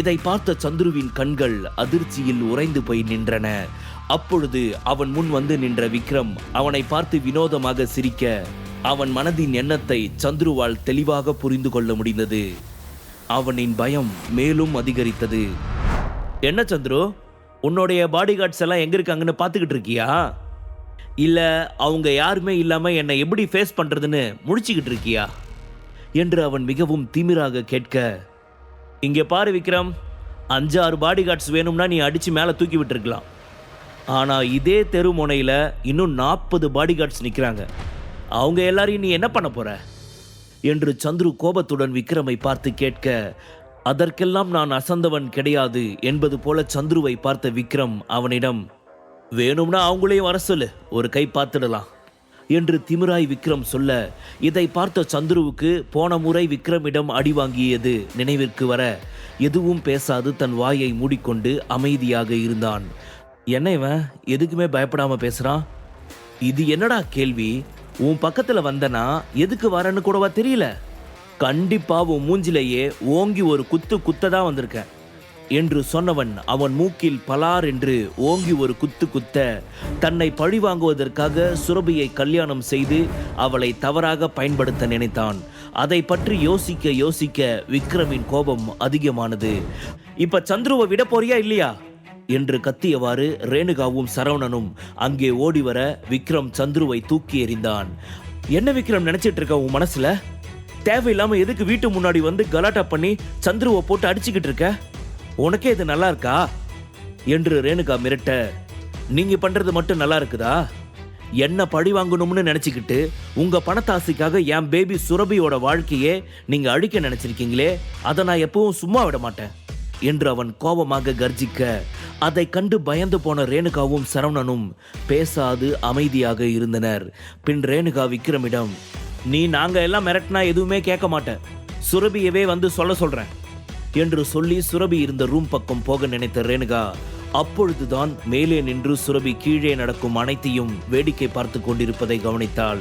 இதை பார்த்த சந்துருவின் கண்கள் அதிர்ச்சியில் உறைந்து போய் நின்றன. அப்பொழுது அவன் முன் வந்து நின்ற விக்ரம் அவனை பார்த்து வினோதமாக சிரிக்க அவன் மனதின் எண்ணத்தை சந்துருவால் தெளிவாக புரிந்து கொள்ள முடிந்தது. அவனின் பயம் மேலும் அதிகரித்தது. என்ன சந்துரு உன்னுடைய பாடிகார்ட்ஸ் எல்லாம் எங்க இருக்காங்கன்னு பார்த்துக்கிட்டு இருக்கியா? இல்ல அவங்க யாருமே இல்லாம என்னை எப்படி ஃபேஸ் பண்றதுன்னு முடிச்சுக்கிட்டு இருக்கியா? என்று அவன் மிகவும் திமிராக கேட்க இங்கே பாரு விக்ரம் அஞ்சு ஆறு பாடிகார்ட்ஸ் வேணும்னா நீ அடித்து மேலே தூக்கி விட்டுருக்கலாம். ஆனால் இதே தெரு முனையில் இன்னும் நாற்பது பாடிகார்ட்ஸ் நிற்கிறாங்க அவங்க எல்லாரையும் நீ என்ன பண்ண போகிற என்று சந்துரு கோபத்துடன் விக்ரமை பார்த்து கேட்க அதற்கெல்லாம் நான் அசந்தவன் கிடையாது என்பது போல சந்துருவை பார்த்த விக்ரம் அவனிடம் வேணும்னா அவங்களையும் வர சொல்லு ஒரு கை பார்த்துடலாம். என்று திமிராய் விக்ரம் சொல்ல இதை பார்த்த சந்துருவுக்கு போன முறை விக்ரமிடம் அடி வாங்கியது நினைவிற்கு வர எதுவும் பேசாது தன் வாயை மூடிக்கொண்டு அமைதியாக இருந்தான். என்ன இவன்? எதுக்குமே பயப்படாம பேசுறான்? இது என்னடா கேள்வி? உன் பக்கத்துல வந்தனா எதுக்கு வரேன்னு கூடவா தெரியல? கண்டிப்பா உன் மூஞ்சிலேயே ஓங்கி ஒரு குத்து குத்ததா வந்திருக்கேன். என்று சொன்னவன் அவன் மூக்கில் பலார் என்று ஓங்கி ஒரு குத்து குத்த தன்னை பழி வாங்குவதற்காக சுரபியை கல்யாணம் செய்து அவளை தவறாக பயன்படுத்த நினைத்தான். அதை பற்றி யோசிக்க யோசிக்க விக்ரமின் கோபம் அதிகமானது. இப்ப சந்துருவை விட போறியா இல்லையா? என்று கத்தியவாறு ரேணுகாவும் சரவணனும் அங்கே ஓடி வர விக்ரம் சந்துருவை தூக்கி எறிந்தான். என்ன விக்ரம் நினைச்சிட்டு இருக்க உன் மனசுல? தேவையில்லாம எதுக்கு வீட்டு முன்னாடி வந்து கலாட்டா பண்ணி சந்துருவை போட்டு அடிச்சுக்கிட்டு இருக்க? உனக்கே இது நல்லா இருக்கா? என்று ரேணுகா மிரட்ட நீங்க பண்றது மட்டும் நல்லா இருக்குதா? என்ன பழி வாங்கணும்னு நினைச்சுக்கிட்டு உங்க பணத்தாசைக்காக என் பேபி சுரபியோட வாழ்க்கையே நீங்க அழிக்க நினைச்சிருக்கீங்களே அதை நான் எப்பவும் சும்மா விட மாட்டேன் என்று அவன் கோபமாக கர்ஜிக்க அதை கண்டு பயந்து போன ரேணுகாவும் சரவணனும் பேசாது அமைதியாக இருந்தனர். பின் ரேணுகா விக்ரமிடம் நீ நாங்க எல்லாம் மிரட்டினா எதுவுமே கேட்க மாட்டேன். சுரபியவே வந்து சொல்ல சொல்றேன். என்று சொல்லி சுரபி இருந்த ரூம் பக்கம் போக நினைத்த ரேணுகா அப்பொழுதுதான் மேலே நின்று சுரபி கீழே நடக்கும் அனைத்தையும் வேடிக்கை பார்த்து கொண்டிருப்பதை கவனித்தாள்.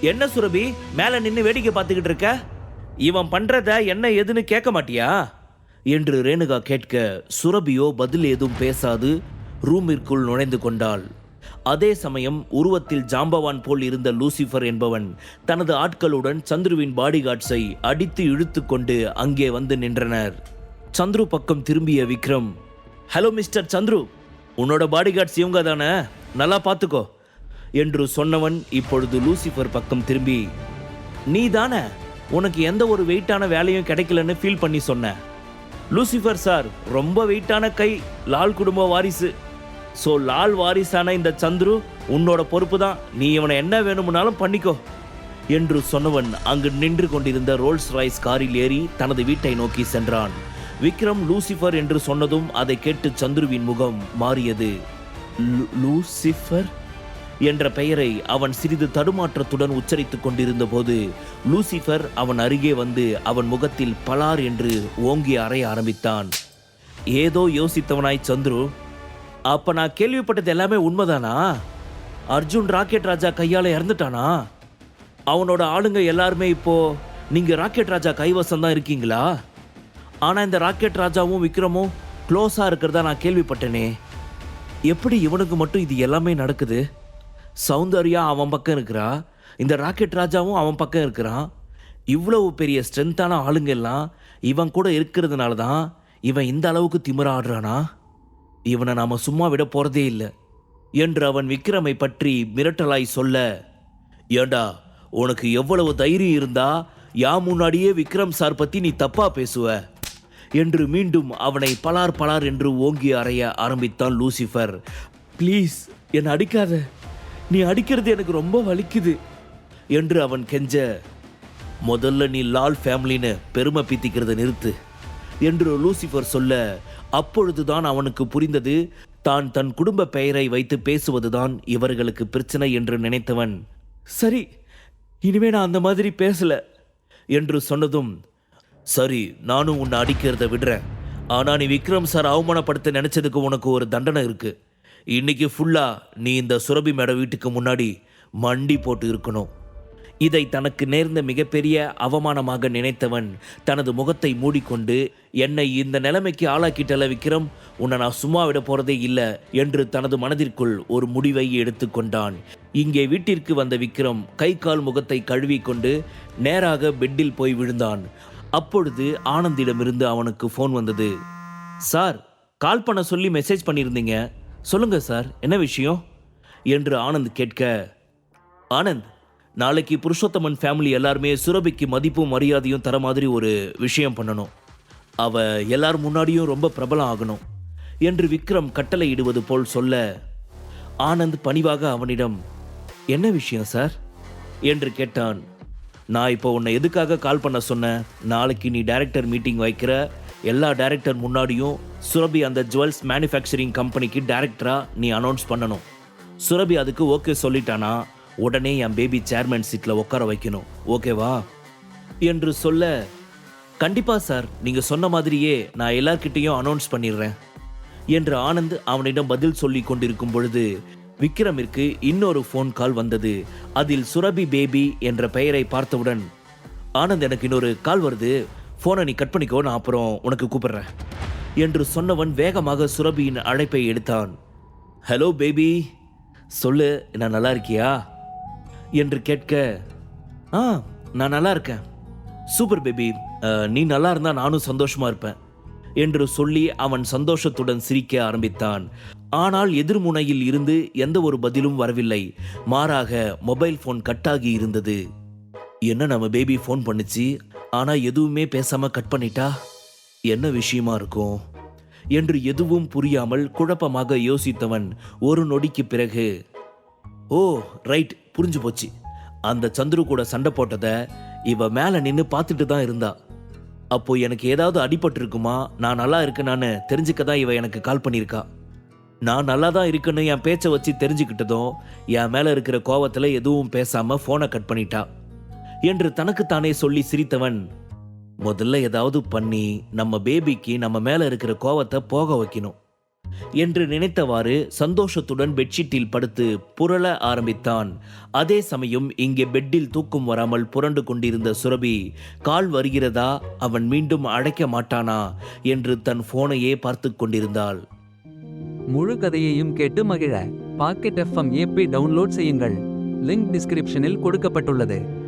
என்ன சுரபி மேல நின்று வேடிக்கை பார்த்துக்கிட்டு இருக்க? இவன் பண்றத என்ன ஏதுன்னு கேட்க மாட்டியா? என்று ரேணுகா கேட்க சுரபியோ பதில் ஏதும் பேசாது. ரூமிற்குள் நுழைந்து கொண்டாள். அதே சமயம் உருவத்தில் ஜாம்பவான் போல் இருந்த லூசிஃபர் என்பவன் தனது ஆட்களுடன் சந்துருவின் பாடிகார்ட்ஸை அடித்து இழுத்து கொண்டு அங்கே வந்து நின்றனர். சந்துரு பக்கம் திரும்பிய விக்ரம் ஹலோ மிஸ்டர் சந்துரு உன்னோட பாடிகார்ட்ஸ் இவங்க தானே? நல்லா பார்த்துக்கோ என்று சொன்னவன் இப்பொழுது லூசிஃபர் பக்கம் திரும்பி நீ தானே? உனக்கு எந்த ஒரு வெயிட்டான வேலையும் கிடைக்கலன்னு ஃபீல் பண்ணி சொன்ன. லூசிஃபர் சார் ரொம்ப வெயிட்டான கை லால் குடும்ப வாரிசு. ஸோ லால் வாரிசான இந்த சந்துரு உன்னோட பொறுப்பு தான். நீ இவனை என்ன வேணும்னாலும் பண்ணிக்கோ. என்று சொன்னவன் அங்கு நின்று கொண்டிருந்த ரோல்ஸ் ராய்ஸ் காரில் ஏறி தனது வீட்டை நோக்கி சென்றான். விக்ரம் லூசிஃபர் என்று சொன்னதும் அதை கேட்டு சந்துருவின் முகம் மாறியது. லூசிஃபர்? என்ற பெயரை அவன் சிறிது தடுமாற்றத்துடன் உச்சரித்துக் கொண்டிருந்த போது லூசிஃபர் அவன் அருகே வந்து அவன் முகத்தில் பலார் என்று ஓங்கி அறைய ஆரம்பித்தான். ஏதோ யோசித்தவனாய் சந்துரு அப்ப நான் கேள்விப்பட்டது எல்லாமே உண்மைதானா? அர்ஜுன் ராக்கெட் ராஜா கையால இறந்துட்டானா? அவனோட ஆளுங்க எல்லாருமே இப்போ நீங்க ராக்கெட் ராஜா கைவசம் தான் இருக்கீங்களா? ஆனா இந்த ராக்கெட் ராஜாவும் விக்ரமும் க்ளோஸா இருக்கிறதா நான் கேள்விப்பட்டேனே. எப்படி இவனுக்கு மட்டும் இது எல்லாமே நடக்குது? சௌந்தர்யா அவன் பக்கம் இருக்கிறா? இந்த ராக்கெட் ராஜாவும் அவன் பக்கம் இருக்கிறான்? இவ்வளவு பெரிய ஸ்ட்ரென்த்தான ஆளுங்க எல்லாம் இவன் கூட இருக்கிறதுனால தான் இவன் இந்த அளவுக்கு திமிர ஆடுறானா இவனை நாம சும்மா விட போறதே இல்லை. என்று அவன் விக்ரமை பற்றி மிரட்டலாய் சொல்ல ஏண்டா உனக்கு எவ்வளவு தைரியம் இருந்தா யா முன்னாடியே விக்ரம் சார் பத்தி நீ தப்பா பேசுவ? என்று மீண்டும் அவனை பலார் பலார் என்று ஓங்கி அறைய ஆரம்பித்தான் லூசிஃபர். ப்ளீஸ் என்னை அடிக்காத. நீ அடிக்கிறது எனக்கு ரொம்ப வலிக்குது என்று அவன் கெஞ்ச. முதல்ல நீ லால் ஃபேமிலின்னு பெருமை பீத்திக்கிறத நிறுத்து. என்று லூசிஃபர் சொல்ல அப்பொழுதுதான் அவனுக்கு புரிந்தது. தான் தன் குடும்ப பெயரை வைத்து பேசுவதுதான் இவர்களுக்கு பிரச்சனை என்று நினைத்தவன். சரி இனிமே நான் அந்த மாதிரி பேசல என்று சொன்னதும் சரி நானும் உன்னை அடிக்கிறத விடுறேன். ஆனா நீ விக்ரம் சார் அவமானப்படுத்த நினைச்சதுக்கு உனக்கு ஒரு தண்டனை இருக்கு. இன்னைக்கு ஃபுல்லா நீ இந்த சுரபி மேடம் வீட்டுக்கு முன்னாடி மண்டி போட்டு இருக்கணும். இதை தனக்கு நேர்ந்த மிகப்பெரிய அவமானமாக நினைத்தவன் தனது முகத்தை மூடிக்கொண்டு என்னை இந்த நிலைமைக்கு ஆளாக்கிட்டல விக்ரம் உன்னை நான் சும்மா விட போறதே இல்லை என்று தனது மனதிற்குள் ஒரு முடிவை எடுத்துக்கொண்டான் இங்கே வீட்டிற்கு வந்த விக்ரம் கை கால் முகத்தை கழுவிக்கொண்டு நேராக பெட்டில் போய் விழுந்தான். அப்பொழுது ஆனந்திடமிருந்து அவனுக்கு ஃபோன் வந்தது. சார் கால் பண்ண சொல்லி மெசேஜ் பண்ணியிருந்தீங்க. சொல்லுங்க சார் என்ன விஷயம்? என்று ஆனந்த் கேட்க ஆனந்த் நாளைக்கு புருஷோத்தமன் ஃபேமிலி எல்லாருமே சுரபிக்கு மதிப்பும் மரியாதையும் தர மாதிரி ஒரு விஷயம் பண்ணணும். அவ எல்லார் முன்னாடியும் ரொம்ப பிரபலம் ஆகணும் என்று விக்ரம் கட்டளையிடுவது போல் சொல்ல ஆனந்த் பணிவாக அவனிடம் என்ன விஷயம் சார்? என்று கேட்டான். நான் இப்போ உன்னை எதுக்காக கால் பண்ண சொன்னேன் நாளைக்கு நீ டைரக்டர் மீட்டிங் வைக்கிற. எல்லா டைரக்டர் முன்னாடியும் சுரபி அந்த ஜுவல்ஸ் மேனுஃபேக்சரிங் கம்பெனிக்கு டைரக்டராக நீ அனௌன்ஸ் பண்ணணும். சுரபி அதுக்கு ஓகே சொல்லிட்டானா? உடனே என் பேபி சேர்மேன் சீட்டில் உட்கார வைக்கணும். ஓகேவா என்று சொல்ல கண்டிப்பா சார் நீங்க சொன்ன மாதிரியே நான் எல்லார்கிட்டையும் அனௌன்ஸ் பண்ணிடுறேன். என்று ஆனந்த் அவனிடம் பதில் சொல்லி கொண்டிருக்கும் பொழுது விக்ரமிற்கு இன்னொரு ஃபோன் கால் வந்தது. அதில் சுரபி பேபி என்ற பெயரை பார்த்தவுடன் ஆனந்த் எனக்கு இன்னொரு கால் வருது. ஃபோனை நீ கட் பண்ணிக்கோ நான் அப்புறம் உனக்கு கூப்பிடுறேன். என்று சொன்னவன் வேகமாக சுரபியின் அழைப்பை எடுத்தான். ஹலோ பேபி சொல்லு நான் நல்லா இருக்கியா? என்று கேட்க ஆ நான் நல்லா இருக்கேன். Super baby. நீ நல்லா இருந்தா நானும் சந்தோஷமா இருப்பேன் என்று சொல்லி அவன் சந்தோஷத்துடன் சிரிக்க ஆரம்பித்தான். ஆனால் எதிர்முனையில் இருந்து எந்த ஒரு பதிலும் வரவில்லை. மாறாக மொபைல் ஃபோன் கட்டாகி இருந்தது. என்ன நம்ம பேபி ஃபோன் பண்ணுச்சு? ஆனால் எதுவுமே பேசாமல் கட் பண்ணிட்டா? என்ன விஷயமா இருக்கும்? என்று எதுவும் புரியாமல் குழப்பமாக யோசித்தவன் ஒரு நொடிக்கு பிறகு ஓ ரைட். புரிஞ்சு போச்சு. அந்த சந்துரு கூட சண்டை போட்டதை இவ மேல நின்று பார்த்துட்டு தான் இருந்தா. அப்போ எனக்கு ஏதாவது அடிபட்டிருக்குமா நான் நல்லா இருக்கேனான்னு தெரிஞ்சுக்க தான் இவ எனக்கு கால் பண்ணியிருக்கா. நான் நல்லா தான் இருக்குன்னு என் பேச்சை வச்சு தெரிஞ்சுக்கிட்டதும் என் மேல இருக்கிற கோவத்துல எதுவும் பேசாம போனை கட் பண்ணிட்டா. என்று தனக்குத்தானே சொல்லி சிரித்தவன் முதல்ல ஏதாவது பண்ணி நம்ம பேபிக்கு நம்ம மேல இருக்கிற கோவத்தை போக வைக்கணும். என்று நினைத்தவாறு சந்தோஷத்துடன் பெட்ஷீட்டில் படுத்து புரள ஆரம்பித்தான். அதே சமயம் இங்கே பெட்டில் தூக்கம் வராமல் புரண்டு கொண்டிருந்த சுரபி கால் வருகிறதா? அவன் மீண்டும் அழைக்க மாட்டானா? என்று தன் போனையே பார்த்து கொண்டிருந்தாள். முழு கதையையும் கேட்டு மகிழ. பாக்கெட் எஃப்எம் ஏபி டவுன்லோட் செய்யுங்கள். லிங்க் டிஸ்கிரிப்ஷனில் கொடுக்கப்பட்டுள்ளது.